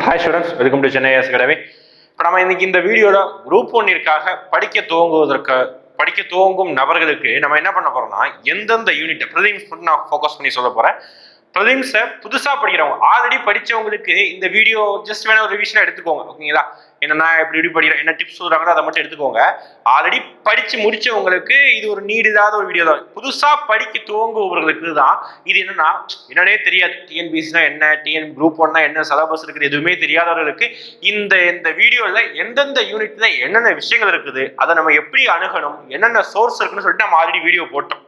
Hi students welcome to Chennai S academy இப்போ நம்ம இன்னைக்கு இந்த வீடியோவில் குரூப் ஒன்னிற்காக படிக்க துவங்குவதற்கு படிக்க துவங்கும் நபர்களுக்கு நம்ம என்ன பண்ண போறோம்னா எந்தெந்த யூனிட் பிரதிம்ஸ் மட்டும் நான் ஃபோக்கஸ் பண்ணி சொல்ல போகிறேன் பிரதிம்ஸை புதுசாக படிக்கிறவங்க ஆல்ரெடி படித்தவங்களுக்கு இந்த வீடியோ ஜஸ்ட் வேணா ஒரு ரிவிஷனாக எடுத்துக்கோங்க ஓகேங்களா என்னன்னா எப்படி எப்படி படிக்கிறேன் என்ன டிப்ஸ் சொல்றாங்களோ அதை மட்டும் எடுத்துக்கோங்க. ஆல்ரெடி படிச்சு முடிச்சவங்களுக்கு இது ஒரு நீடு இல்லாத ஒரு வீடியோ தான். புதுசா படிக்க துவங்குபவர்களுக்கு தான் இது என்னன்னா என்னன்னே தெரியாது. டிஎன்பிசினா என்ன டிஎன் குரூப் ஒன்னா என்ன சிலபஸ் இருக்குது எதுவுமே தெரியாதவர்களுக்கு இந்த இந்த வீடியோல எந்தெந்த யூனிட்ல என்னென்ன விஷயங்கள் இருக்குது அதை நம்ம எப்படி அணுகணும் என்னென்ன சோர்ஸ் இருக்குன்னு சொல்லிட்டு நம்ம ஆல்ரெடி வீடியோ போட்டோம்.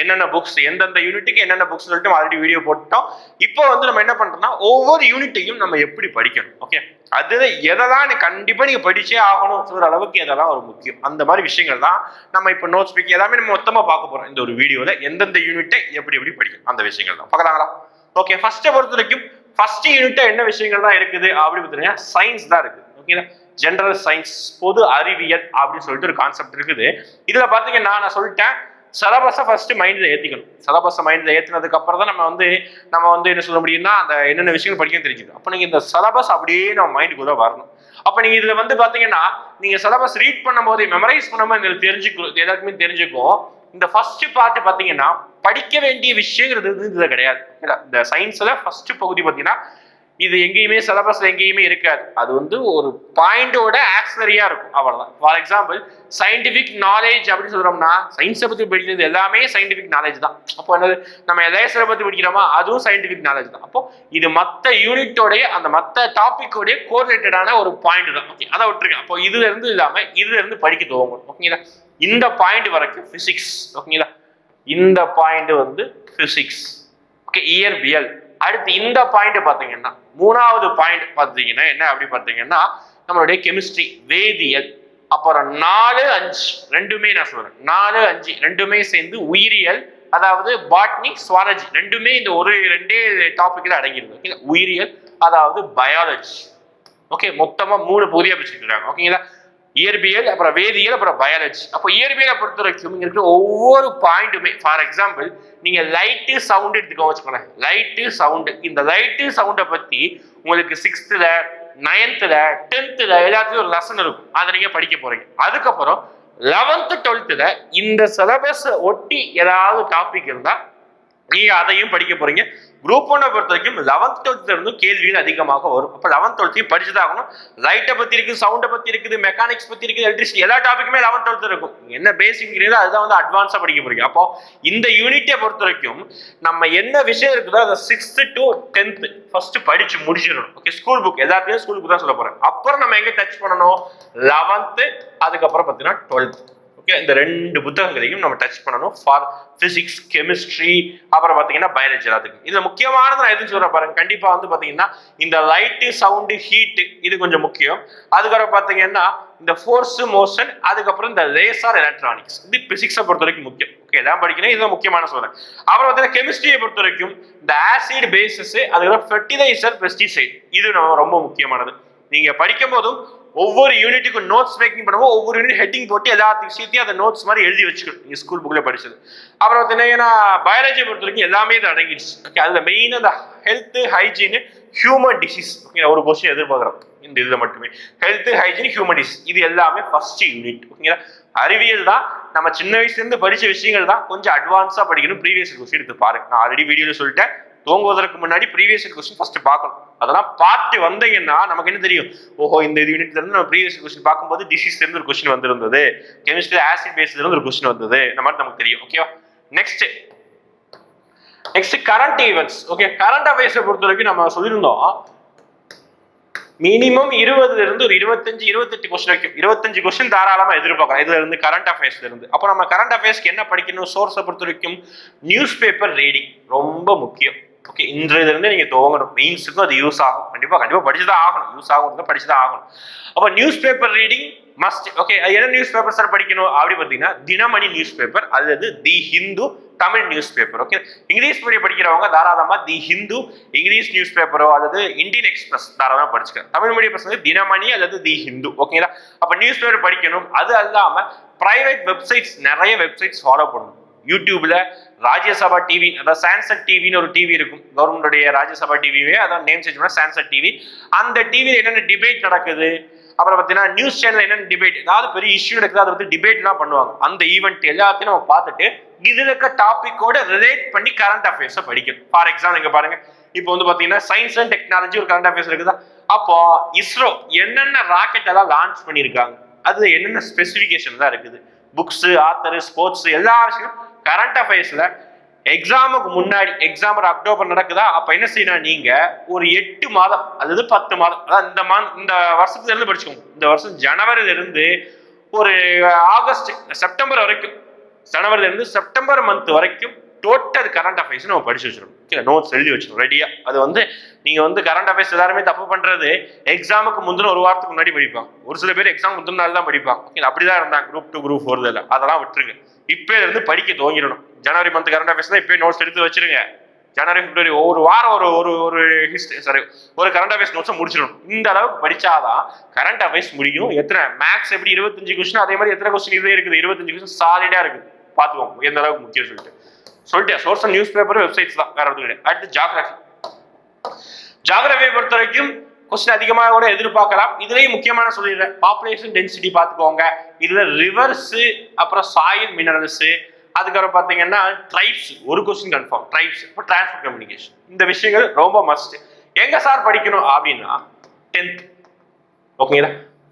என்னென்ன புக்ஸ் எந்தெந்த யூனிட்டுக்கு என்னென்ன புக்ஸ் சொல்லிட்டு ஆல்ரெடி வீடியோ போட்டோம். இப்போ வந்து நம்ம என்ன பண்றோம்னா ஒவ்வொரு யூனிட்டையும் நம்ம எப்படி படிக்கணும். ஓகே அது எதெல்லாம் கண்டிப்பாக கண்டிப்பா நீங்க படிச்சே ஆகணும் அளவுக்கு இதெல்லாம் ஒரு முக்கியம். அந்த மாதிரி விஷயங்கள் தான் நம்ம இப்போ நோட்ஸ் பிக் எல்லாமே நம்ம மொத்தமா பார்க்க போறோம். இந்த ஒரு வீடியோல எந்தெந்த யூனிட்டை எப்படி எப்படி படிக்கும் அந்த விஷயங்கள் தான். பார்க்கலாங்களா? ஓகே ஃபர்ஸ்ட்டை பொறுத்த வரைக்கும் ஃபர்ஸ்ட் யூனிட்டா என்ன விஷயங்கள் தான் இருக்குது அப்படி பார்த்தீங்கன்னா சயின்ஸ் தான் இருக்குது. ஓகேங்களா ஜென்ரல் சயின்ஸ் பொது அறிவியல் அப்படின்னு சொல்லிட்டு ஒரு கான்செப்ட் இருக்குது. இதுல பாத்தீங்கன்னா நான் சொல்லிட்டேன் சிலபஸை ஃபர்ஸ்ட் மைண்டில் ஏற்றிக்கணும் சிலபஸை மைண்டில் ஏற்றினதுக்கு அப்புறம் தான் நம்ம வந்து நம்ம வந்து என்ன சொல்ல முடியும்னா அந்த என்னென்ன விஷயங்கள் படிக்க தெரிஞ்சுக்கணும். அப்போ நீங்கள் இந்த சிலபஸ் அப்படியே நம்ம மைண்டுக்குள்ளே வரணும். அப்போ நீங்கள் இதில் வந்து பார்த்தீங்கன்னா நீங்கள் சிலபஸ் ரீட் பண்ணும்போது மெமரைஸ் பண்ணும்போது இதில் தெரிஞ்சுக்கும் எல்லாருக்குமே தெரிஞ்சுக்கும் இந்த ஃபர்ஸ்ட் பார்ட் பார்த்தீங்கன்னா படிக்க வேண்டிய விஷயங்கிறது இதில் கிடையாது. இந்த சயின்ஸில் ஃபர்ஸ்ட் பகுதி பார்த்தீங்கன்னா இது எங்கேயுமே சிலபஸ்ல எங்கேயுமே இருக்காது. அது வந்து ஒரு பாயிண்டோட ஆக்சரியா இருக்கும். அவ்வளவுதான். ஃபார் எக்ஸாம்பிள் சயின்டிபிக் நாலேஜ் அப்படின்னு சொல்றோம்னா சயின்ஸை பத்தி படிக்கிறது எல்லாமே சயின்டிபிக் நாலேஜ் தான். அப்போ என்னது? நம்ம லேசரை பத்தி படிக்கிறோமா? அதுவும் சயின்டிபிக் நாலேஜ் தான். அப்போ இது மத்த யூனிட்டோடைய அந்த மத்த டாபிக்கோடைய கோரிலேட்டடான ஒரு பாயிண்ட் தான். ஓகே அதை விட்டுருக்கேன் அப்போ இதுல இருந்து இல்லாம இதுல இருந்து படிக்க துவங்கணும். ஓகேங்களா இந்த பாயிண்ட் வரைக்கும் பிசிக்ஸ் ஓகேங்களா இந்த பாயிண்ட் வந்து பிசிக்ஸ் ஓகே இயற்பியல். அடுத்து இந்த பாயிண்ட் பார்த்தீங்கன்னா மூணாவது பாயிண்ட் பார்த்தீங்கன்னா என்ன? அப்படி பார்த்தீங்கன்னா நம்மளுடைய கெமிஸ்ட்ரி வேதியியல் அப்புறம் நாலு அஞ்சு ரெண்டுமே நான் சொல்றேன். நாலு அஞ்சு ரெண்டுமே சேர்ந்து உயிரியல் அதாவது பாட்னி சுவாலஜி ரெண்டுமே இந்த ஒரு ரெண்டே டாபிக்ல அடங்கியிருக்கு. ஓகேங்களா உயிரியல் அதாவது பயாலஜி ஓகே மொத்தமாக மூணு பகுதியாக பிரிச்சிருக்காங்க ஓகேங்களா இயற்பியல் அப்புறம் வேதியியல் அப்புறம் பயாலஜி அப்போ இயற்பியலை பொறுத்த வரைக்கும் இருக்கிற ஒவ்வொரு பாயிண்ட்டுமே ஃபார் எக்ஸாம்பிள் நீங்கள் லைட்டு சவுண்டு எடுத்துக்கோங்க வச்சுக்கோங்களேன். லைட்டு சவுண்டு இந்த லைட்டு சவுண்டை பற்றி உங்களுக்கு சிக்ஸ்த்தில் நைன்த்தில் டென்த்தில் எல்லாத்துலயும் ஒரு லெசன் இருக்கும். அதை நீங்கள் படிக்க போகிறீங்க அதுக்கப்புறம் லெவன்த்து டுவெல்த்தில் இந்த சிலபஸை ஒட்டி ஏதாவது டாபிக் இருந்தால் நீங்க அதையும் படிக்க போறீங்க. குரூப் ஒன்னை பொறுத்த வரைக்கும் லெவன்த் டுவெல்த்ல இருந்தும் கேள்விகள் அதிகமாக வரும். அப்போ லெவன்த் டுவெல்த்தையும் படிச்சுதான் ஆகணும் லைட்டை பத்தி இருக்குது சவுண்டை பத்தி இருக்குது மெக்கானிக்ஸ் பத்தி இருக்குது எலக்ட்ரிசிட்டி எல்லா டாபிக்குமே லெவன்த் டுவெல்த் இருக்கும். என்ன பேசிக் அதுதான் வந்து அட்வான்ஸா படிக்க போறீங்க. அப்போ இந்த யூனிட்டை பொறுத்த வரைக்கும் நம்ம என்ன விஷயம் இருக்குதோ அதை சிக்ஸ்த் டு டென்த் ஃபர்ஸ்ட் படிச்சு முடிச்சிடணும். ஓகே ஸ்கூல் புக் எல்லாத்தையும் ஸ்கூல் புக் தான் சொல்ல போறேன். அப்புறம் நம்ம எங்க டச் பண்ணணும்? லெவன்த்து அதுக்கப்புறம் பார்த்தீங்கன்னா டுவெல்த் இந்த ரெண்டு புத்தகங்களையும் நம்ம டச் பண்ணணும் ஃபார் பிசிக்ஸ் கெமிஸ்ட்ரி அப்புறம் பார்த்தீங்கன்னா பயாலஜி எல்லாத்துக்கும். இதில் முக்கியமானது நான் எதுவும் சொல்கிறேன் பாருங்க. கண்டிப்பாக வந்து பார்த்தீங்கன்னா இந்த லைட்டு சவுண்டு ஹீட்டு இது கொஞ்சம் முக்கியம். அதுக்கப்புறம் பார்த்தீங்கன்னா இந்த ஃபோர்ஸு மோஷன் அதுக்கப்புறம் இந்த லேசர் எலக்ட்ரானிக்ஸ் இது பிசிக்ஸை பொறுத்த வரைக்கும் முக்கியம். ஓகே எல்லாம் படிக்கணும். இதுதான் முக்கியமான சொல்றேன். அப்புறம் பார்த்தீங்கன்னா கெமிஸ்ட்ரியை பொறுத்த வரைக்கும் இந்த ஆசிட் பேசஸ் அதுக்கப்புறம் ஃபெர்டிலைசர் பெஸ்டிசைட் இது நம்ம ரொம்ப முக்கியமானது. நீங்கள் படிக்கும் போதும் ஒவ்வொரு யூனிட்டுக்கும் நோட்ஸ் மேக்கிங் பண்ணுவோம் ஒவ்வொரு யூனிட் ஹெட்டிங் போட்டு எல்லா விஷயத்தையும் அந்த நோட்ஸ் மாதிரி எழுதி வச்சுக்கணும். நீங்கள் ஸ்கூல் புக்ல படிச்சது. அப்புறம் பார்த்தீங்கன்னா பயாலஜியை பொறுத்த வரைக்கும் எல்லாமே இது அடங்கிடுச்சு. ஓகே அதில் மெயின் அந்த health hygiene human disease okay ஒரு கொஸ்டின் எதிர்பார்க்குறோம். இந்த இதில் மட்டுமே. ஹெல்த்து ஹைஜீன் ஹியூமன் டிசீஸ் இது எல்லாமே ஃபர்ஸ்ட் யூனிட் ஓகேங்களா அறிவியல் தான். நம்ம சின்ன வயசுலேருந்து படித்த விஷயங்கள் தான் கொஞ்சம் அட்வான்ஸாக படிக்கணும். ப்ரீவியஸ் கொஸ்டின் எடுத்து பாருங்க. நான் ஆல்ரெடி வீடியோவில் சொல்லிட்டேன். தூங்குவதற்கு முன்னாடி ப்ரீவியஸ் கொஸ்டின் ஃபஸ்ட்டு பார்க்கணும். அதெல்லாம் பார்த்து வந்தீங்கன்னா நமக்கு என்ன தெரியும்? ஓஹோ இந்த யூனிட்ல இருந்து நம்ம ப்ரீவியஸ் கொஸ்டின் பார்க்கும்போது டிசீஸ்ல இருந்து ஒரு கொஸ்டின் வந்திருந்தது. கெமிஸ்ட்ரி ஆசிட் பேஸ்ல இருந்து ஒரு கொஸ்டின் வந்தது. இந்த மாதிரி நமக்கு தெரியும் ஓகேவா next next current events okay current அஃபேர்ஸை பொறுத்த வரைக்கும் நம்ம சொல்லியிருந்தோம். மினிமம் இருபதுல இருந்து ஒரு இருபத்தஞ்சு இருபத்தெட்டு கொஸ்டின் வரைக்கும் இருபத்தஞ்சு கொஸ்டின் தாராளமா எதிர்பார்க்கலாம். இதுல இருந்து கரண்ட் அஃபேர்ஸ்ல இருந்து. அப்போ நம்ம கரண்ட் அஃபேர்ஸ்க்கு என்ன படிக்கணும்? சோர்ஸை பொறுத்த வரைக்கும் நியூஸ் பேப்பர் ரீடிங் ரொம்ப முக்கியம். ஓகே இன்றையிலிருந்து நீங்க துவங்கணும். மெயின்ஸுக்கும் அது யூஸ் ஆகும். கண்டிப்பா கண்டிப்பா படிச்சுதான் ஆகணும். யூஸ் ஆகும் படிச்சுதான் ஆகணும். அப்போ news paper reading must okay என்ன நியூஸ் பேப்பர் சார் படிக்கணும்? அப்படி பார்த்தீங்கன்னா தினமணி நியூஸ் பேப்பர் அல்லது the Hindu Tamil news paper okay English medium படிக்கிறவங்க தாராளமா தி ஹிந்து இங்கிலீஷ் நியூஸ் பேப்பரோ அல்லது இந்தியன் எக்ஸ்பிரஸ் தாராளமா படிச்சுக்க. தமிழ் மீடியம் பசங்க தினமணி அல்லது தி ஹிந்து ஓகேங்களா அப்ப நியூஸ் பேப்பர் படிக்கணும். அது அல்லாம பிரைவேட் வெப்சைட்ஸ் நிறைய வெப்சைட்ஸ் ஃபாலோ பண்ணணும். யூடியூப்ல ராஜ்யசபா டிவி அதாவது சான்செட் டிவின்னு ஒரு டிவி இருக்கும். கவர்மெண்டுடைய ராஜ்யசபா டிவியே அதான் நேம் சேஞ்ச் பண்ணா சான்செட் டிவி அந்த டிவியில் என்னென்ன டிபேட் நடக்குது? அப்புறம் பார்த்தீங்கன்னா நியூஸ் சேனல் என்னென்ன டிபேட் ஏதாவது பெரிய இஷ்யூ நடக்குது? அதை பற்றி டிபேட்லாம் பண்ணுவாங்க. அந்த ஈவெண்ட் எல்லாத்தையும் நம்ம பார்த்துட்டு இதில் இருக்க டாப்பிக்கோட ரிலேட் பண்ணி கரண்ட் அஃபேர்ஸை படிக்கணும் ஃபார் எக்ஸாம்பிள் இங்கே பாருங்க. இப்போ வந்து பார்த்தீங்கன்னா சயின்ஸ் அண்ட் டெக்னாலஜி ஒரு கரண்ட் அஃபேர்ஸ் இருக்குதா? அப்போ இஸ்ரோ என்னென்ன ராக்கெட் எல்லாம் லான்ச் பண்ணியிருக்காங்க? அது என்னென்ன ஸ்பெசிஃபிகேஷன் தான் இருக்குது? புக்ஸ் ஆத்தர் ஸ்போர்ட்ஸ் எல்லா விஷயம் கரண்ட் அஃபேர்ஸில் எக்ஸாமுக்கு முன்னாடி எக்ஸாம் ஒரு அக்டோபர் நடக்குதா? அப்போ என்ன செய்யணும் நீங்கள் ஒரு எட்டு மாதம் அதாவது பத்து மாதம் அதாவது இந்த மா இந்த வருஷத்துலேருந்து படிச்சுக்கோங்க. இந்த வருஷம் ஜனவரியிலிருந்து ஒரு ஆகஸ்ட் செப்டம்பர் வரைக்கும் ஜனவரில செப்டம்பர் மந்த் வரைக்கும் டோட்டல் கரண்ட் அஃபேர்ஸ் நம்ம படிச்சு வச்சிடணும் ஓகே நோட்ஸ் எழுதி வச்சிருக்கோம் ரெடியா அது வந்து நீங்க வந்து கரண்ட் அஃபேர்ஸ் எல்லாருமே தப்பு பண்றது எக்ஸாமுக்கு முந்தின ஒரு வாரத்துக்கு முன்னாடி படிப்பாங்க. ஒரு சில பேர் எக்ஸாம் முந்தின நாள் தான் படிப்பாங்க. ஓகே அப்படிதான் இருந்தாங்க குரூப் டூ குரூப் ஃபோர் அதெல்லாம் விட்டுருங்க. இப்போலேருந்து படிக்க துவங்கிடணும். ஜனவரி மந்த் கரண்ட் அஃபேர்ஸ் தான் இப்போ நோட்ஸ் எடுத்து வச்சிருங்க. ஜனவரி பிப்ரவரி ஒரு வாரம் ஒரு ஒரு ஒரு ஹிஸ்டரி சாரி ஒரு கரண்ட் அஃபேர்ஸ் நோட்ஸை முடிச்சிடணும். இந்த அளவுக்கு படிச்சாதான் கரண்ட் அஃபேர்ஸ் முடியும். எத்தனை? மேக்ஸ் எப்படி? இருபத்தஞ்சு கொஸ்டின் அதே மாதிரி எத்தனை கொஸ்டின் இதே இருக்குது? இருபத்தஞ்சு கொஸ்டின் சாலிடா இருக்குது. பார்த்துக்கோங்க எந்த அளவுக்கு முக்கியம் சொல்லிட்டு. சொல்லிட்டேன். சோர்ஸ் நியூஸ் பேப்பர் வெப்சைட்ஸ் தான். வேற எதுவும் கிடையாது அடுத்து ஜாகிரபி ஜாகிரபியை பொறுத்த வரைக்கும் கொஸ்டின் அதிகமாக கூட எதிர்பார்க்கலாம். இதுலேயும் முக்கியமான சொல்லிடுறேன். பாப்புலேஷன் டென்சிட்டி பார்த்துக்கோங்க. இதுல ரிவர்ஸு அப்புறம் சாயில் மினரல்ஸு அதுக்கப்புறம் பார்த்தீங்கன்னா ட்ரைப்ஸ் ஒரு கொஸ்டின் கன்ஃபார்ம் ட்ரைப்ஸ் இப்போ டிரான்ஸ்போர்ட் கம்யூனிகேஷன் இந்த விஷயங்கள் ரொம்ப மஸ்ட் எங்க சார் படிக்கணும் அப்படின்னா டென்த் ஓகேங்களா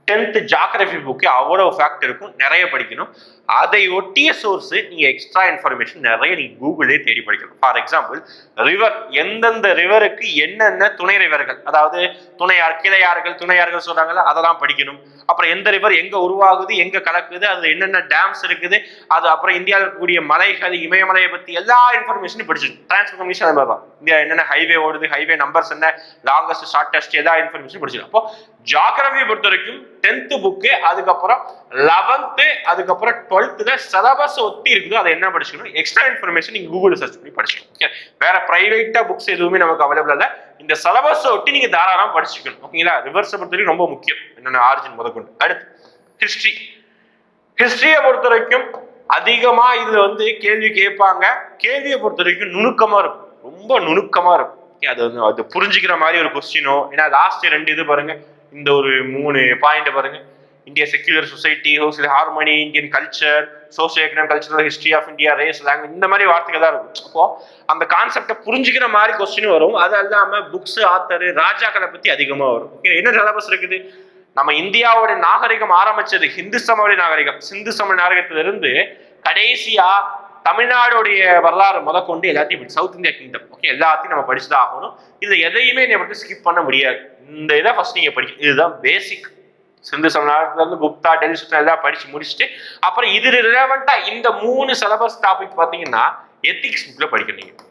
டென்த் ஜாகிரபி புக்கு அவ்வளோ ஃபேக்ட் இருக்கும். நிறைய படிக்கணும். அதை ஒட்டிய சோர்ஸ் நீங்க எக்ஸ்ட்ரா இன்ஃபர்மேஷன் நிறைய நீங்க கூகுளே தேடி படிக்கணும் ஃபார் எக்ஸாம்பிள் ரிவர் எந்தெந்த ரிவருக்கு என்னென்ன துணை ரிவர்கள் அதாவது துணையார் கிளையார்கள் துணையார்கள் சொல்றாங்கல்ல அதெல்லாம் படிக்கணும். அப்புறம் எந்த ரிவர் எங்க உருவாகுது எங்க கலக்குது அதுல என்னென்ன டேம்ஸ் இருக்குது அது அப்புறம் இந்தியாவில் இருக்கக்கூடிய மலைகள் இமயமலையை பத்தி எல்லா இன்ஃபர்மேஷனும் படிச்சிடும் டிரான்ஸ்போர்ட் அந்த அது மாதிரி தான் இந்தியா என்னென்ன ஹைவே ஓடுது ஹைவே நம்பர்ஸ் என்ன லாங்கஸ்ட் ஷார்டஸ்ட் எல்லா இன்ஃபர்மேஷன் படிச்சிடும் அப்போ ஜாகிரபியை பொறுத்த வரைக்கும் டென்த்து புக்கு அதுக்கப்புறம் லெவன்த்து அதுக்கப்புறம் டுவெல்த்துல சிலபஸ் ஒட்டி இருக்குதோ. அதை என்ன படிச்சுக்கணும்? எக்ஸ்ட்ரா இன்ஃபர்மேஷன் நீங்கள் கூகுள் சர்ச் பண்ணி படிச்சுக்கணும். ஓகே வேற ப்ரைவேட்டாக புக்ஸ் எதுவுமே நமக்கு அவைலபிள் இல்லை இந்த சிலபஸை ஒட்டி நீங்கள் தாராளமாக படிச்சுக்கணும். ஓகேங்களா ரிவர்ஸை பொறுத்த வரைக்கும் ரொம்ப முக்கியம். என்னென்ன ஆரிஜின் முதற்கொண்டு அடுத்து ஹிஸ்ட்ரி ஹிஸ்ட்ரியை பொறுத்த வரைக்கும் அதிகமாக இதில் வந்து கேள்வி கேட்பாங்க. கேள்வியை பொறுத்த வரைக்கும் நுணுக்கமாக இருக்கும். ரொம்ப நுணுக்கமாக இருக்கும். அது வந்து அது புரிஞ்சுக்கிற மாதிரி ஒரு கொஸ்டினோ ஏன்னா லாஸ்ட் ரெண்டு இது பாருங்க. இந்த ஒரு மூணு பாயிண்ட் பாருங்க. India secular society social harmony Indian culture socio economic cultural history of India race language இந்த மாதிரி வார்த்தைகள் தான் இருக்கும். அப்போ அந்த கான்செப்டை புரிஞ்சுக்கிற மாதிரி கொஸ்டின் வரும். அது இல்லாம புக்ஸ் ஆத்தர் ராஜாக்களை பத்தி அதிகமா வரும். என்ன சிலபஸ் இருக்குது? நம்ம இந்தியாவோட நாகரிகம் ஆரம்பிச்சது ஹிந்து சமவெளி நாகரிகம். சிந்து சமவெளி நாகரிகத்திலிருந்து கடைசியா தமிழ்நாடுடைய வரலாறு முதற்கொண்டு எல்லாத்தையும் சவுத் இந்தியா கிங்டம் ஓகே எல்லாத்தையும் நம்ம படிச்சுதான் ஆகணும். இதுல எதையுமே என்னை பற்றி ஸ்கிப் பண்ண முடியாது. இந்த இதை ஃபர்ஸ்ட் நீங்க படிக்கணும் இதுதான் பேசிக் சிந்து சமநாட்டுல இருந்து குப்தா டெல்லி சுத்தம் எல்லாம் படிச்சு முடிச்சுட்டு அப்புறம் இது ரிலவெண்டா இந்த மூணு சிலபஸ் டாபிக் பாத்தீங்கன்னா எத்திக்ஸ் புக்ல படிக்கணும்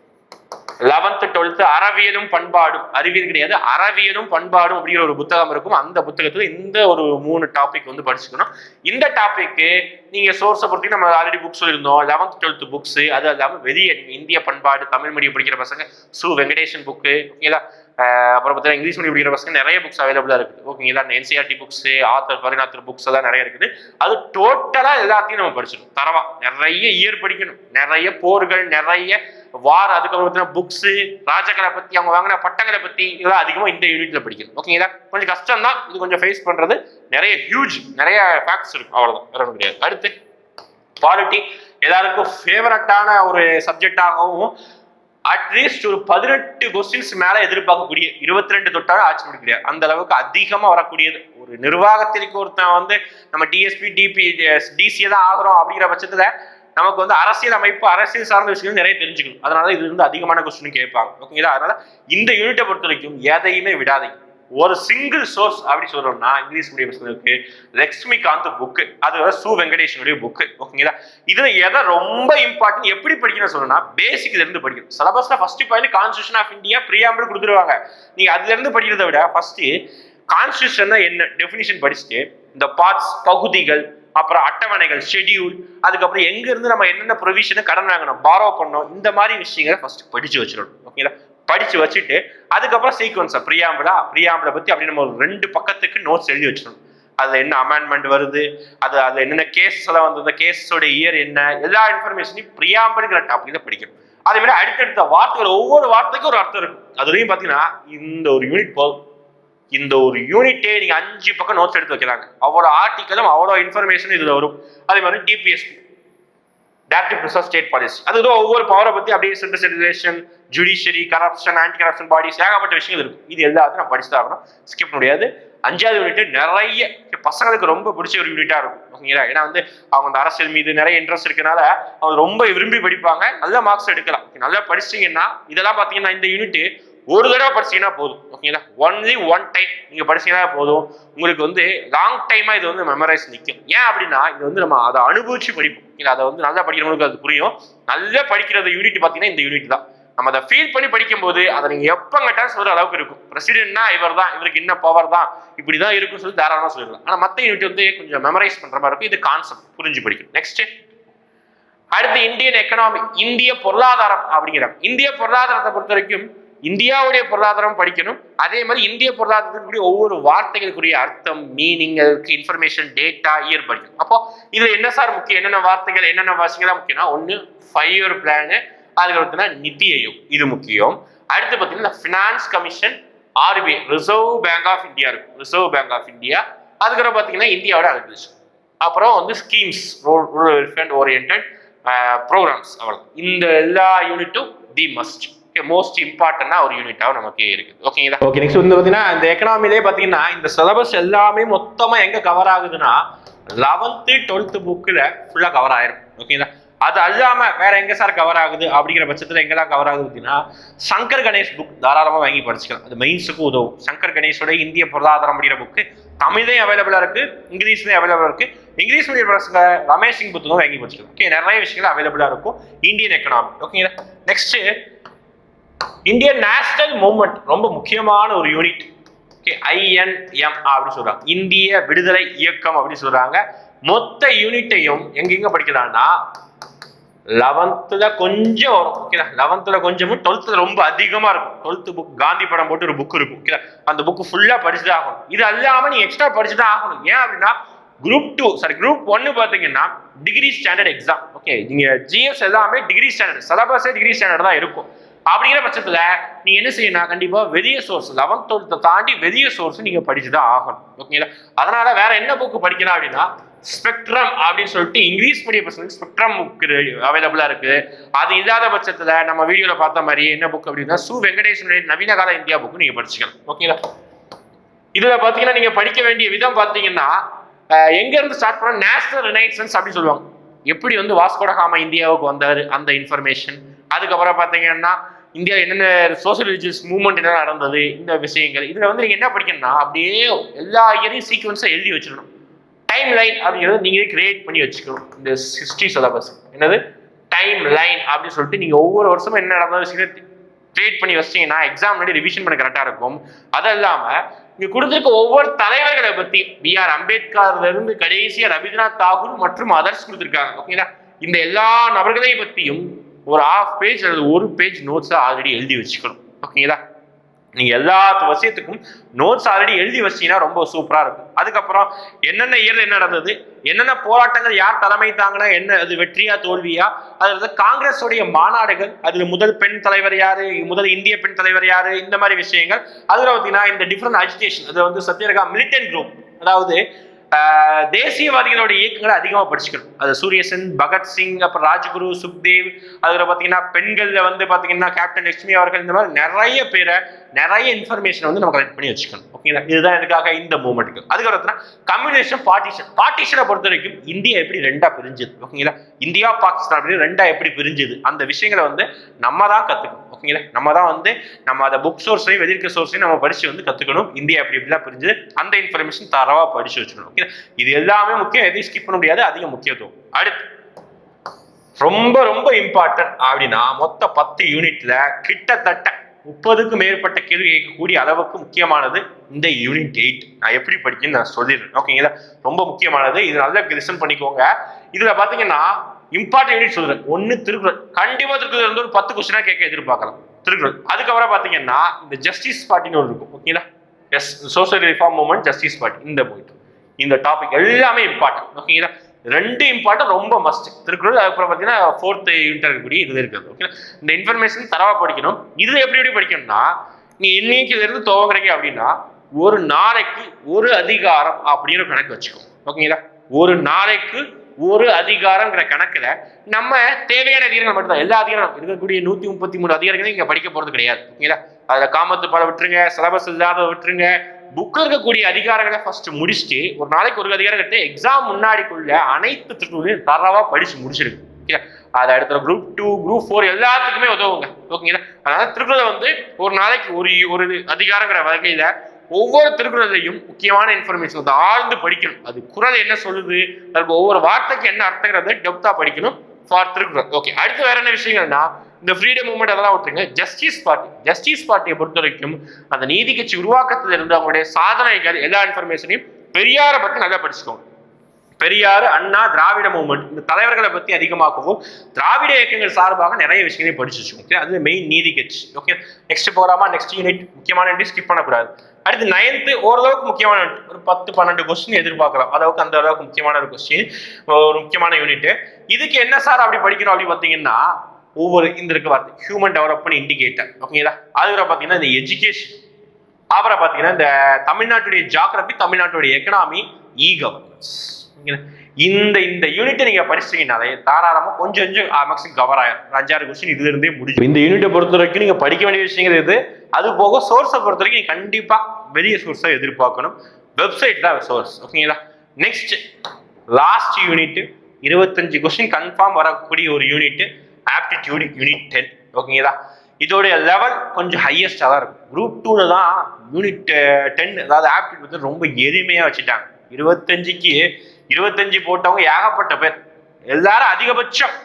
லெவன்த்து லெவன்த் டுவெல்த் அறவியலும் பண்பாடும். அறிவியல் கிடையாது. அறவியலும் பண்பாடும் அப்படிங்கிற ஒரு புத்தகம் இருக்கும். அந்த புத்தகத்துல இந்த ஒரு மூணு டாபிக் வந்து படிச்சுக்கணும். இந்த டாபிக்கு நீங்க சோர்ஸை பொறுத்து நம்ம ஆல்ரெடி புக்ஸ் சொல்லியிருந்தோம். லெவன்த் டுவெல்த் புக்ஸ் அது இல்லாமல் வெளியே இந்திய பண்பாடு தமிழ் மீடியம் படிக்கிற பசங்க சு வெங்கடேஷன் புக்கு ஓகேங்களா அப்புறம் பார்த்தீங்கன்னா இங்கிலீஷ் மீடியம் படிக்கிற பசங்க நிறைய புக்ஸ் அவைலபிளா இருக்குது. ஓகேங்களா என்சிஆர்டி புக்ஸ் ஆத்தர் பரிநாத்தர் புக்ஸ் எல்லாம் நிறைய இருக்குது. அது டோட்டலா எல்லாத்தையும் நம்ம படிச்சிடணும். தரவா நிறைய இயர் படிக்கணும். நிறைய போர்கள் நிறைய வார் அதுக்கப்புறம் பார்த்தீங்கன்னா புக்ஸு ராஜாக்களை பற்றி அவங்க வாங்கின பட்டங்களை பற்றி இதெல்லாம் அதிகமாக இந்த யூனிட்டில் படிக்கணும். ஓகேங்களா கொஞ்சம் கஷ்டம் தான் இது கொஞ்சம் ஃபேஸ் பண்ணுறது நிறைய ஹியூஜ் நிறைய ஃபேக்ட்ஸ் இருக்கும் அவ்வளோதான் வேற ஒன்றும் கிடையாது. அடுத்து பாலிட்டி எல்லாருக்கும் ஃபேவரட்டான ஒரு சப்ஜெக்டாகவும் அட்லீஸ்ட் ஒரு பதினெட்டு கொஸ்டின்ஸ் மேல எதிர்பார்க்கக்கூடிய இருபத்தி ரெண்டு தொட்டாலும் ஆட்சி முடிக்கிறார் அந்த அளவுக்கு அதிகமா வரக்கூடியது. ஒரு நிர்வாகத்திற்கு ஒருத்தன் வந்து நம்ம டிஎஸ்பி டிபி டிசியை தான் ஆகிறோம் அப்படிங்கிற பட்சத்துல நமக்கு வந்து அரசியல் அமைப்பு அரசியல் சார்ந்த விஷயங்கள் நிறைய தெரிஞ்சுக்கணும். அதனால இது வந்து அதிகமான கொஸ்டின் கேட்பாங்க. ஓகேங்களா அதனால இந்த யூனிட்டை பொறுத்த வரைக்கும் எதையுமே விடாதீங்க. ஒரு சிங்கிள் சோர்ஸ் அப்படி சொல்றோம்னா இங்கிலீஷ் மீடியம் இருக்கு. லக்ஷ்மிகாந்த் புக்கு அது வர சு வெங்கடேஷனுடைய புக்கு ஓகேங்களா இதுல எதை ரொம்ப இம்பார்ட்டன்ட் எப்படி படிக்கணும் சொல்லணும்னா பேசிக்ல இருந்து படிக்கணும். சிலபஸ்ல first point constitution of India preamble கொடுத்துருவாங்க. நீங்க அதுல இருந்து படிக்கிறத விட ஃபர்ஸ்ட் கான்ஸ்டியூஷன் என்ன? டெஃபினிஷன் படிச்சுட்டு இந்த பார்ட்ஸ் பகுதிகள் அப்புறம் அட்டவணைகள் ஷெட்யூல் அதுக்கப்புறம் எங்கேருந்து நம்ம என்னென்ன ப்ரொவிஷனை கடன் வாங்கணும் பாரோ பண்ணோம் இந்த மாதிரி விஷயங்களை ஃபர்ஸ்ட் படிச்சு வச்சிடணும். ஓகேங்களா படிச்சு வச்சுட்டு அதுக்கப்புறம் சீக்வன்ஸா பிரியாம்பிளா பிரியாம்பிளை பத்தி அப்படி நம்ம ஒரு ரெண்டு பக்கத்துக்கு நோட்ஸ் எழுதி வச்சிடணும். அதுல என்ன அமெண்ட்மெண்ட் வருது அது அது என்னென்ன கேஸ் எல்லாம் வந்தது கேஸோட இயர் என்ன எல்லா இன்ஃபர்மேஷனையும் பிரியாம்பல்ங்கிற டாபிக்ல படிக்கணும். அதே மாதிரி அடுத்தடுத்த வார்த்தைகள் ஒவ்வொரு வார்த்தைக்கும் ஒரு அர்த்தம் இருக்கும். அதுலயும் பாத்தீங்கன்னா இந்த ஒரு யூனிட் போதும். இந்த ஒரு யூனிட்டே நீங்க அஞ்சு பக்கம் நோட்ஸ் எடுத்து வைக்கிறாங்க அவ்வளோ ஆர்டிக்கலும் அவ்வளோ இன்ஃபர்மேஷன் இதுல வரும். அதே மாதிரி DPSP directive research state policy அது ஏதோ ஒவ்வொரு பவரை பத்தி அப்படியே centralisation judiciary corruption anti corruption bodies ஏகப்பட்ட விஷயங்கள் இருக்கும் இது எல்லாத்தையும் நம்ம படிச்சு தான் ஆகணும் ஸ்கிப் முடியாது. அஞ்சாவது யூனிட் நிறைய பசங்களுக்கு ரொம்ப பிடிச்ச ஒரு யூனிட்டா இருக்கும். ஓகேங்களா? ஏன்னா வந்து அவங்க அந்த அரசியல் மீது நிறைய இன்ட்ரெஸ்ட் இருக்கனால அவங்க ரொம்ப விரும்பி படிப்பாங்க. நல்ல மார்க்ஸ் எடுக்கலாம். நல்லா படிச்சீங்கன்னா இதெல்லாம் பாத்தீங்கன்னா இந்த யூனிட் ஒரு தடவை படிச்சீங்கன்னா போதும் ஓகேங்களா ஒன்லி ஒன் டைம் நீங்க படிச்சீங்கன்னா போதும். உங்களுக்கு வந்து லாங் டைமா இது வந்து மெமரைஸ் நிற்கும் ஏன் அப்படின்னா இது வந்து நம்ம அதை அனுபவிச்சு படிப்போம் இல்லை அதை வந்து நல்லா படிக்கிறவங்களுக்கு அது புரியும். நல்லா படிக்கிறது யூனிட் பார்த்தீங்கன்னா இந்த யூனிட் தான். நம்ம அதை ஃபீல் பண்ணி படிக்கும்போது அதை நீங்கள் எப்போ கேட்டாலும் சொல்கிற அளவுக்கு இருக்கும். பிரசிடென்ட்னா இவர் தான் இவருக்கு என்ன பவர் தான் இப்படி தான் இருக்கும் சொல்லி தாராளமாக சொல்லிடலாம். ஆனால் மற்ற யூனிட் வந்து கொஞ்சம் மெமரைஸ் பண்ணுற மாதிரி இருக்கும். இது கான்செப்ட் புரிஞ்சு படிக்கும் நெக்ஸ்ட் அடுத்து இந்தியன் எக்கனாமி இந்திய பொருளாதாரம் அப்படிங்கிற இந்திய பொருளாதாரத்தை பொறுத்த வரைக்கும் இந்தியாவுடைய பொருளாதாரம் படிக்கணும். அதே மாதிரி இந்திய பொருளாதாரத்துக்குரிய ஒவ்வொரு வார்த்தைகளுக்குரிய அர்த்தம் மீனிங் அதுக்கு இன்ஃபர்மேஷன் டேட்டா இயர் படிக்கணும். அப்போ இதுல என்ன சார் முக்கியம்? என்னென்ன வார்த்தைகள் என்னென்ன வாசிக்கலாம் முக்கியம்னா ஒன்று ஃபைவ் இயர் பிளானு அதுக்கு பார்த்தீங்கன்னா நிதி ஆயோக். இது முக்கியம். அடுத்து பார்த்தீங்கன்னா finance commission RBI reserve bank of India இருக்கும். ரிசர்வ் பேங்க் ஆஃப் இந்தியா அதுக்கப்புறம் பார்த்தீங்கன்னா இந்தியாவோட அட்மினிஸ்ட்ரேஷன் அப்புறம் வந்து schemes rural welfare orient programmes அவ்வளோ இந்த எல்லா யூனிட்டும் தி மஸ்ட் மோஸ்ட் இம்பார்ட்டண்டா ஒரு யூனிட்டாக நமக்கு இருக்குது. ஓகேங்களா ஓகே நெக்ஸ்ட் வந்து பார்த்தீங்கன்னா இந்த எக்கனாமிலே பார்த்தீங்கன்னா இந்த சிலபஸ் எல்லாமே மொத்தமாக எங்கே கவர் ஆகுதுன்னா லெவன்த்து டுவெல்த்து புக்கில் ஃபுல்லாக கவர் ஆயிரும். ஓகேங்களா அது அல்லாம வேற எங்க சார் கவர் ஆகுது அப்படிங்கிற பட்சத்துல எங்கெல்லாம் கவர் ஆகுது அப்படின்னா சங்கர் கணேஷ் புக் தாராளமா வாங்கி படிச்சுக்கலாம். அது மெயின்ஸுக்கும் உதவும். சங்கர் கணேஷோட இந்திய பொருளாதாரம் அப்படிங்கிற புக்கு தமிழ்லையும் அவைலபிளா இருக்கு இங்கிலீஷ்லயும் அவைலபிளா இருக்கு. இங்கிலீஷ் மீடியம் பசங்க ரமேஷ் சிங் புத்தகம் வாங்கி படிச்சுக்கலாம். ஓகே நிறைய விஷயங்கள் அவைலபிளா இருக்கும். இந்தியன் எக்கனாமி ஓகேங்களா நெக்ஸ்ட் இந்தியன் நேஷனல் மூவ்மெண்ட் ரொம்ப முக்கியமான ஒரு யூனிட் ஓகே ஐஎன்எம் அப்படின்னு சொல்றாங்க. இந்திய விடுதலை இயக்கம் அப்படின்னு சொல்றாங்க. மொத்த யூனிட்டையும் எங்கெங்க படிக்கலாம்னா லெவன்த்துல கொஞ்சம் வரும். ஓகேடா லெவன்த்துல கொஞ்சமும் டுவெல்த்துல ரொம்ப அதிகமா இருக்கும். டுவெல்த் புக் காந்தி படம் போட்டு ஒரு புக் இருக்கும். ஓகே அந்த புக் ஃபுல்லா படிச்சுதான் ஆகணும். இது அல்லாம நீ எக்ஸ்ட்ரா படிச்சுதான் ஆகணும். ஏன் அப்படின்னா குரூப் டூ சாரி குரூப் ஒன்னு பாத்தீங்கன்னா டிகிரி ஸ்டாண்டர்ட் எக்ஸாம் ஓகே நீங்க ஜிஎஸ் எல்லாமே டிகிரி ஸ்டாண்டர்ட் சிலபஸே டிகிரி ஸ்டாண்டர்ட் தான் இருக்கும். அப்படிங்கிற பட்சத்தில் நீ என்ன செய்யணும் கண்டிப்பாக வெளிய சோர்ஸ் லெவன்த் டுவெல்த்தை தாண்டி வெளிய சோர்ஸ் படித்து தான் ஆகணும். ஓகேங்களா அதனால வேற என்ன புக்கு படிக்கலாம் அப்படின்னா ஸ்பெக்ட்ரம் அப்படின்னு சொல்லிட்டு இங்கிலீஷ் மீடியம் பசங்களுக்கு ஸ்பெக்ட்ரம் புக் அவைலபிளாக இருக்குது அது இல்லாத பட்சத்தில் நம்ம வீடியோவில் பார்த்த மாதிரி என்ன புக் அப்படின்னா சு வெங்கடேஸ்வரனுடைய நவீன கால இந்தியா புக்கு நீங்கள் படிச்சுக்கலாம். ஓகேங்களா இதில் பார்த்தீங்கன்னா நீங்கள் படிக்க வேண்டிய விதம் பார்த்தீங்கன்னா எங்கேருந்து ஸ்டார்ட் பண்ண நேஷனல் ரினைசன்ஸ் அப்படின்னு சொல்லுவாங்க. எப்படி வந்து வாஸ்கோடகாமா இந்தியாவுக்கு வந்தார் அந்த இன்ஃபர்மேஷன் அதுக்கப்புறம் பார்த்தீங்கன்னா இந்தியா என்னென்ன சோசியல் ரிலிஜியஸ் மூவ்மெண்ட் என்ன நடந்தது இந்த விஷயங்கள் இதில் வந்து நீங்கள் என்ன படிக்கணும்னா அப்படியே எல்லா இயரையும் சீக்வன்ஸாக எழுதி வச்சிடணும். டைம் லைன் அப்படிங்கிறது நீங்களே கிரியேட் பண்ணி வச்சுக்கணும். இந்த ஹிஸ்ட்ரி சிலபஸ் என்னது? டைம் லைன் அப்படின்னு சொல்லிட்டு நீங்கள் ஒவ்வொரு வருஷமும் என்ன நடந்த விஷயத்தை கிரியேட் பண்ணி வச்சிங்கன்னா எக்ஸாம் முன்னாடி ரிவிஷன் பண்ண கரெக்டாக இருக்கும். அது இல்லாமல் இங்கே கொடுத்திருக்க ஒவ்வொரு தலைவர்களை பற்றி பி ஆர் அம்பேத்கர்ல இருந்து ரவீந்திரநாத் தாகூர் மற்றும் அதர்ஸ் கொடுத்துருக்காங்க. ஓகேங்களா இந்த எல்லா நபர்களை பற்றியும் ஒரு ஆஃப் பேஜ் அல்லது ஒரு பேஜ் நோட்ஸை ஆல்ரெடி எழுதி வச்சுக்கணும். ஓகேங்களா நீங்க எல்லா விஷயத்துக்கும் நோட்ஸ் ஆல்ரெடி எழுதி வச்சீங்கன்னா ரொம்ப சூப்பரா இருக்கும். அதுக்கப்புறம் என்னென்ன இயர்ல என்ன நடந்தது? என்னென்ன போராட்டங்கள் யார் தலைமை தாங்கினா என்ன அது வெற்றியா தோல்வியா? அதில் காங்கிரஸுடைய மாநாடுகள் அதில் முதல் பெண் தலைவர் யாரு? முதல் இந்திய பெண் தலைவர் யாரு? இந்த மாதிரி விஷயங்கள். அதுல பார்த்தீங்கன்னா இந்த டிஃப்ரெண்ட் அஜிடேஷன் அது வந்து சத்யரகா மிலிட்டன் குரூப் அதாவது தேசியவாதிகளோட இயக்கங்களை அதிகமாக படிச்சுக்கணும். அது சூரியசன் பகத்சிங் அப்புறம் ராஜ்குரு சுக்தேவ் அதில் பார்த்தீங்கன்னா பெண்களில் வந்து பார்த்தீங்கன்னா கேப்டன் லட்சுமி அவர்கள் இந்த மாதிரி நிறைய பேரை நிறைய இன்ஃபர்மேஷனை வந்து நம்ம கலெக்ட் பண்ணி வச்சுக்கணும். ஓகேங்களா இதுதான் எனக்காக இந்த மூமெண்ட்டுக்கு அதுக்கப்புறம் கம்யூனிஷன் பார்ட்டிஷன் பார்ட்டிஷனை பொறுத்த வரைக்கும் இந்தியா எப்படி ரெண்டாக பிரிஞ்சுது? ஓகேங்களா இந்தியா பாகிஸ்தான் அப்படின்னு ரெண்டாக எப்படி பிரிஞ்சுது? அந்த விஷயங்களை வந்து நம்ம தான் கற்றுக்கணும் ஓகேங்களா? நம்ம தான் வந்து நம்ம அதை புக் சோர்ஸையும் வெளியிருக்க சோர்ஸையும் நம்ம படிச்சு வந்து கத்துக்கணும். இந்தியா எப்படி எப்படிலாம் புரிஞ்சு அந்த இன்ஃபர்மேஷன் தரவா படிச்சு வச்சுக்கணும். ஓகே இது எல்லாமே முக்கியம். எதையும் ஸ்கிப் பண்ண முடியாது. அதிக முக்கியத்துவம். அடுத்து ரொம்ப ரொம்ப இம்பார்ட்டன்ட் அப்படின்னா மொத்த பத்து யூனிட்ல கிட்டத்தட்ட முப்பதுக்கும் மேற்பட்ட கேள்வி கேட்கக்கூடிய அளவுக்கு முக்கியமானது இந்த யூனிட் எயிட் நான் எப்படி படிக்கணும்னு நான் சொல்லிடுறேன். ஓகேங்களா? ரொம்ப முக்கியமானது. இது நல்லா லிசன் பண்ணிக்கோங்க. இதுல பாத்தீங்கன்னா இம்பார்ட்டன் யூனிட் சொல்றேன் ஒன்று திருக்குறள். கண்டிப்பா திருக்குறள் வந்து ஒரு பத்து கொஸ்டினா கேட்க எதிர்பார்க்கலாம். திருக்குறள். அதுக்கப்புறம் பாத்தீங்கன்னா இந்த ஜஸ்டிஸ் பார்ட்டின்னு ஒன்று இருக்கும். ஓகேங்களா yes social reform movement justice party இந்த போயிட்டு இந்த டாபிக் எல்லாமே இம்பார்ட்டன்ட் ஓகேங்களா ரெண்டு இம்பார்ட்டன் ரொம்ப மஸ்ட் திருக்குறள் அதுக்கப்புறம் பார்த்தீங்கன்னா ஃபோர்த் யூனிட் இருக்கக்கூடிய இது இருக்குது. ஓகே இந்த இன்ஃபர்மேஷன் தரவாக படிக்கணும். இது எப்படி எப்படி படிக்கணும்னா நீ இன்னைக்குலேருந்து துவங்குறீங்க அப்படின்னா ஒரு நாளைக்கு ஒரு அதிகாரம் அப்படிங்கிற கணக்கு வச்சுக்கோ. ஓகேங்களா ஒரு நாளைக்கு ஒரு அதிகாரங்கிற கணக்கில் நம்ம தேவையான அதிகாரங்கள் மட்டும்தான். எல்லா அதிகாரம் இருக்கக்கூடிய நூற்றி முப்பத்தி மூணு அதிகாரங்களும் இங்கே படிக்க போகிறது கிடையாது. ஓகேங்களா அதில் காமத்து பல விட்டுருங்க சிலபஸ் இல்லாத விட்டுருங்க புக்கில் இருக்கக்கூடிய அதிகாரங்களை ஃபர்ஸ்ட் முடிச்சுட்டு ஒரு நாளைக்கு ஒரு அதிகாரம் கட்டு எக்ஸாம் முன்னாடிக்குள்ள அனைத்து திட்டங்களையும் தரவாக படித்து முடிச்சிருக்கு ஓகேங்களா அது அடுத்த குரூப் டூ குரூப் ஃபோர் எல்லாத்துக்குமே உதவுங்க. ஓகேங்களா அதனால திருக்குறளை வந்து ஒரு நாளைக்கு ஒரு ஒரு அதிகாரங்கிற வகையில் ஒவ்வொரு திருக்குறளையும் முக்கியமான இன்ஃபர்மேஷன் வந்து ஆழ்ந்து படிக்கணும். அது குரல் என்ன சொல்லுது? அதுக்கு ஒவ்வொரு வார்த்தைக்கு என்ன அர்த்தங்கிறத டெப்தா படிக்கணும் ஃபார் திருக்குறள். ஓகே அடுத்து வேற என்ன விஷயங்கள்னா இந்த ஃப்ரீடம் மூவ்மெண்ட் அதெல்லாம் விட்டுருங்க. ஜஸ்டிஸ் பார்ட்டி ஜஸ்டிஸ் பார்ட்டியை பொறுத்த வரைக்கும் அந்த நீதி கட்சி உருவாக்கத்தில் இருந்து அவங்களுடைய சாதனைகள் எல்லா இன்ஃபர்மேஷனையும் பெரியாரை பத்தி நல்லா படிச்சுக்கோங்க. பெரியார் அண்ணா திராவிட மூமெண்ட் இந்த தலைவர்களை பத்தி அதிகமாகவும் திராவிட இயக்கங்கள் சார்பாக நிறைய விஷயங்களை படிச்சு வச்சுக்கோங்க ஓகே அது மெயின் நீதி கட்சி ஓகே நெக்ஸ்ட் போகலாமா நெக்ஸ்ட் யூனிட் முக்கியமான யூனிட் ஸ்கிப் பண்ணக்கூடாது. அடுத்து நைன்த்து ஓரளவுக்கு முக்கியமான ஒரு பத்து பன்னெண்டு கொஸ்டின் எதிர்பார்க்கலாம். அளவுக்கு அந்த அளவுக்கு முக்கியமான ஒரு கொஸ்டின் ஒரு முக்கியமான யூனிட் இதுக்கு என்ன சார் அப்படி படிக்கணும் அப்படி பார்த்தீங்கன்னா ஒவ்வொரு இந்த இருக்க வார்த்தை ஹியூமன் டெவலப்மெண்ட் இண்டிகேட்டர் ஓகேங்களா அதுக்கப்புறம் பார்த்தீங்கன்னா இந்த எஜுகேஷன் அப்புறம் பார்த்தீங்கன்னா இந்த தமிழ்நாட்டுடைய ஜாகிரபி தமிழ்நாட்டுடைய எக்கனாமி இ கவர்னன்ஸ் இந்த இந்த யூனிட்டை நீங்க படிச்சிட்டீங்கனாலே தாராளமா கொஞ்சம் கொஞ்சம் மேக்ஸிமம் கவர் ஆயிரும். அஞ்சாறு கொஸ்டின் இதுல இருந்தே முடியும் இந்த யூனிட்டை பொறுத்த வரைக்கும் நீங்க படிக்க வேண்டிய விஷயங்கள் இது அது போக சோர்ஸை பொறுத்த வரைக்கும் நீங்க கண்டிப்பா வெளிய சோர்ஸா எதிர்பார்க்கணும். வெப்சைட் தான் சோர்ஸ் ஓகேங்களா நெக்ஸ்ட் லாஸ்ட் யூனிட் இருபத்தஞ்சு கொஸ்டின் கன்ஃபார்ம் வரக்கூடிய ஒரு யூனிட் ஆப்டிடியூட் யூனிட் டென் ஓகேங்களா இதோடைய லெவல் கொஞ்சம் ஹையஸ்டாக தான் இருக்கும். குரூப் டூவில் தான் யூனிட் டென் eh, அதாவது ஆப்டிடியூட் வந்து ரொம்ப எளிமையாக வச்சுட்டாங்க. இருபத்தஞ்சுக்கு இருபத்தஞ்சு போட்டவங்க ஏகப்பட்ட பேர். எல்லாரும் அதிகபட்சம்.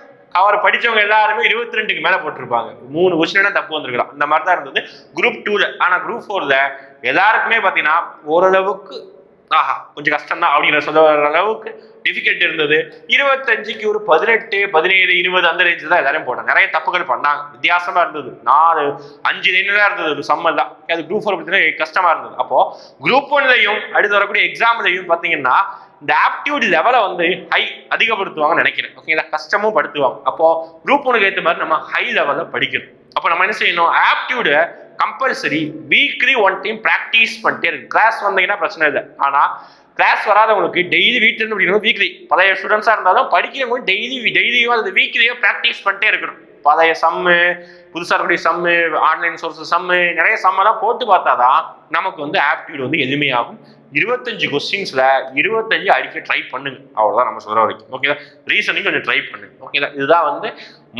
அவர் படித்தவங்க எல்லாருமே இருபத்தி ரெண்டுக்கு மேலே போட்டிருப்பாங்க. மூணு கொஸ்டின் தப்பு வந்திருக்கலாம். அந்த மாதிரி தான் இருந்தது. குரூப் டூவில் ஆனால் குரூப் ஃபோரில் எல்லாருக்குமே பார்த்தீங்கன்னா ஓரளவுக்கு ஆஹா கொஞ்சம் கஷ்டம் தான் அப்படிங்கிற சொல்ல வர அளவுக்கு டிஃபிகல்ட் இருந்தது. இருபத்தஞ்சுக்கு ஒரு பதினெட்டு பதினேழு இருபது அந்த ரேஞ்சு தான் எல்லாரும் போட்டாங்க நிறைய தப்புகள் பண்ணாங்க. வித்தியாசமா இருந்தது. நாலு அஞ்சு லைன் தான் இருந்தது. ஒரு சம்மல் தான் அது குரூப் ஃபோர் பார்த்தீங்கன்னா கஷ்டமா இருந்தது. அப்போ குரூப் ஒன்லையும் அடுத்து வரக்கூடிய எக்ஸாம்லையும் பார்த்தீங்கன்னா இந்த ஆப்டியூட் லெவலை வந்து ஹை அதிகப்படுத்துவாங்கன்னு நினைக்கிறேன். ஓகேங்களா கஷ்டமும் படுத்துவாங்க. அப்போ குரூப் ஒனுக்கு ஏற்ற மாதிரி நம்ம ஹை லெவலில் படிக்கணும். அப்போ நம்ம என்ன செய்யணும்? Aptitude compulsory weekly one time practice பண்ணிட்டே இருக்கு கிளாஸ் வந்தீங்கன்னா பிரச்சனை இல்லை. ஆனால் கிளாஸ் வராதவங்களுக்கு டெய்லி வீட்டில் இருந்து படிக்கணும் வீக்லி பழைய ஸ்டூடெண்ட்ஸாக இருந்தாலும் படிக்கிறவங்க டெய்லி டெய்லியும் அது வீக்லியோ ப்ராக்டிஸ் பண்ணிட்டே இருக்கணும். பழைய சம்மு புதுசாக இருக்கக்கூடிய சம்மு ஆன்லைன் சோர்ஸ் சம்மு நிறைய சம்மெல்லாம் போட்டு பார்த்தா தான் நமக்கு வந்து ஆப்டியூட் வந்து எளிமையாகும். இருபத்தஞ்சு கொஸ்டின்ஸில் இருபத்தஞ்சு அடிக்க ட்ரை பண்ணுங்க. அவ்வளோதான் நம்ம சொல்கிற வரைக்கும். ஓகேதா ரீசனிங் கொஞ்சம் ட்ரை பண்ணுங்க. ஓகேதா இதுதான் வந்து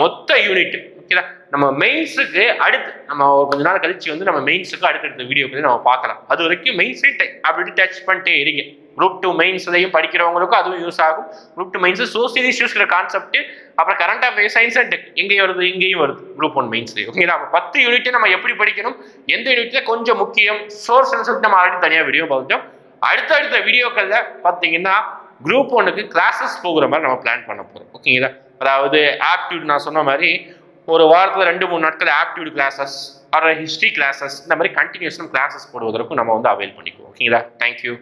மொத்த யூனிட் ஓகேடா நம்ம மெயின்ஸுக்கு அடுத்து நம்ம கொஞ்ச நாள் கழிச்சு வந்து நம்ம மெயின்ஸுக்கு அடுத்தடுத்த வீடியோக்கு நம்ம பார்க்கலாம். அது வரைக்கும் மெயின்ஸையும் அப்படி டச் பண்ணிட்டே இருங்க. குரூப் டூ மெயின்ஸ்லையும் படிக்கிறவங்களுக்கும் அதுவும் யூஸ் ஆகும். குரூப் டூ மெயின்ஸ் சோசியல் இஷ்யூஸ்கிற கான்செப்ட் அப்புறம் current affairs science and tech எங்கேயும் வருது இங்கேயும் வருது. குரூப் ஒன் மெயின்ஸ் ஓகேங்களா அப்போ பத்து யூனிட்டை நம்ம எப்படி படிக்கணும்? எந்த யூனிட்டில் கொஞ்சம் முக்கியம்? சோர்ஸ் சொல்லிட்டு நம்ம ஆல்ரெடி தனியாக வீடியோ பார்த்தோம் அடுத்தடுத்த வீடியோக்களில் பார்த்தீங்கன்னா குரூப் ஒன்னுக்கு கிளாஸஸ் போகிற மாதிரி நம்ம பிளான் பண்ண போகிறோம் ஓகேங்களா அதாவது ஆப்டியூட் நான் சொன்ன மாதிரி ஒரு வாரத்தில் ரெண்டு மூணு நாட்கள் ஆப்டியூட் கிளாஸஸ் அப்புறம் ஹிஸ்ட்ரி கிளாஸஸ் இந்த மாதிரி கண்டினியூஸ் கிளாஸஸ் போடுவதற்கும் நம்ம வந்து அவைல் பண்ணிக்குவோம். ஓகேங்களா தேங்க்யூ